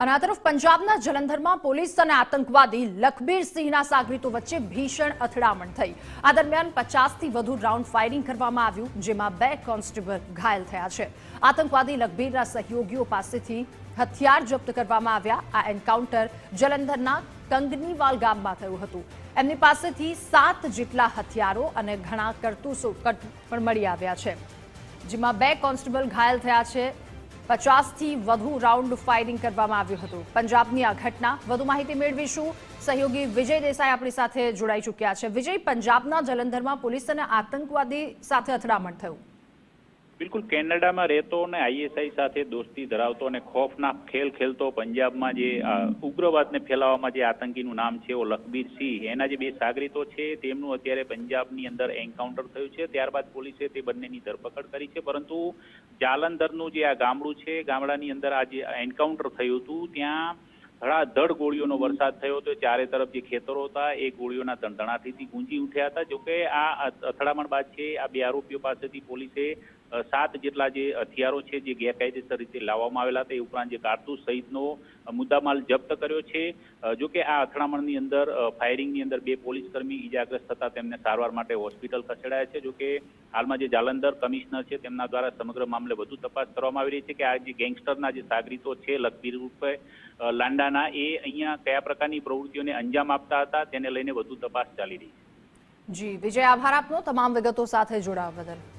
અને આ તરફ પંજાબના જલંધરમાં પોલીસ અને આતંકવાદી લખબીરસિંહના સાગરીતો વચ્ચે ભીષણ અથડામણ થઈ. આ દરમિયાન પચાસથી વધુ રાઉન્ડ ફાયરિંગ કરવામાં આવ્યું, જેમાં બે કોન્સ્ટેબલ ઘાયલ થયા છે. આતંકવાદી લખબીરના સહયોગીઓ પાસેથી હથિયાર જપ્ત કરવામાં આવ્યા. આ એન્કાઉન્ટર જલંધરના કંગનીવાલ ગામમાં થયું હતું. એમની પાસેથી સાત જેટલા હથિયારો અને ઘણા કરતૂસો પણ મળી આવ્યા છે, જેમાં બે કોન્સ્ટેબલ ઘાયલ થયા છે. પચાસથી વધુ રાઉન્ડ ફાયરિંગ કરવામાં આવ્યું હતું. પંજાબની આ ઘટના વધુ માહિતી મેળવીશું. સહયોગી વિજય દેસાઈ આપણી સાથે જોડાઈ ચૂક્યા છે. વિજય, પંજાબના જલંધરમાં પોલીસ અને આતંકવાદી સાથે અથડામણ થયું. બિલકુલ કેનેડામાં રહેતો અને આઈએસઆઈ સાથે દોસ્તી ધરાવતો અને ખોફનાક ખેલ ખેલતો પંજાબમાં જે ઉગ્રવાદને ફેલાવવામાં જે આતંકીનું નામ છે એ લખબીર સિંહ, એના જે બે સાગરીતો છે, તેમનું અત્યારે પંજાબની અંદર એન્કાઉન્ટર થયું છે. ત્યારબાદ પોલીસે તે બંનેની ધરપકડ કરી છે. પરંતુ જાલંધરનું જે આ ગામડું છે, ગામડાની અંદર આ જે એન્કાઉન્ટર થયું હતું, ત્યાં ધડાધડ ગોળીઓનો વરસાદ થયો હતો. ચારે તરફ જે ખેતરો હતા, એ ગોળીઓના ધણધણાટીથી ગુંજી ઉઠ્યા હતા. જોકે આ અથડામણ બાદ છે, આ બે આરોપીઓ પાસેથી પોલીસે સાત જેટલા જે હથિયારો છે, જે ગેરકાયદેસર રીતે લાવવામાં આવેલા હતા, એ ઉપરાંત જે કારતૂસ સહિતનો મુદ્દામાલ જપ્ત કર્યો છે. જો જોકે આ અથડામણની અંદર ફાયરિંગની અંદર બે પોલીસ કર્મી ઈજાગ્રસ્ત થતા તેમને સારવાર માટે હોસ્પિટલ ખસેડાયા છે. જોકે હાલમાં જે જાલંધર કમિશનર છે, તેમના દ્વારા સમગ્ર મામલે વધુ તપાસ કરવામાં આવી રહી છે કે આ જે ગેંગસ્ટરના જે સાગરીતો છે, લખબીર રૂપે લાંડાના, એ અહીંયા કયા પ્રકારની પ્રવૃત્તિઓને અંજામ આપતા હતા, તેને લઈને વધુ તપાસ ચાલી રહી છે. જી, વિજય, આભાર આપનો. તમામ વિગતો સાથે જોડાવા બદલ.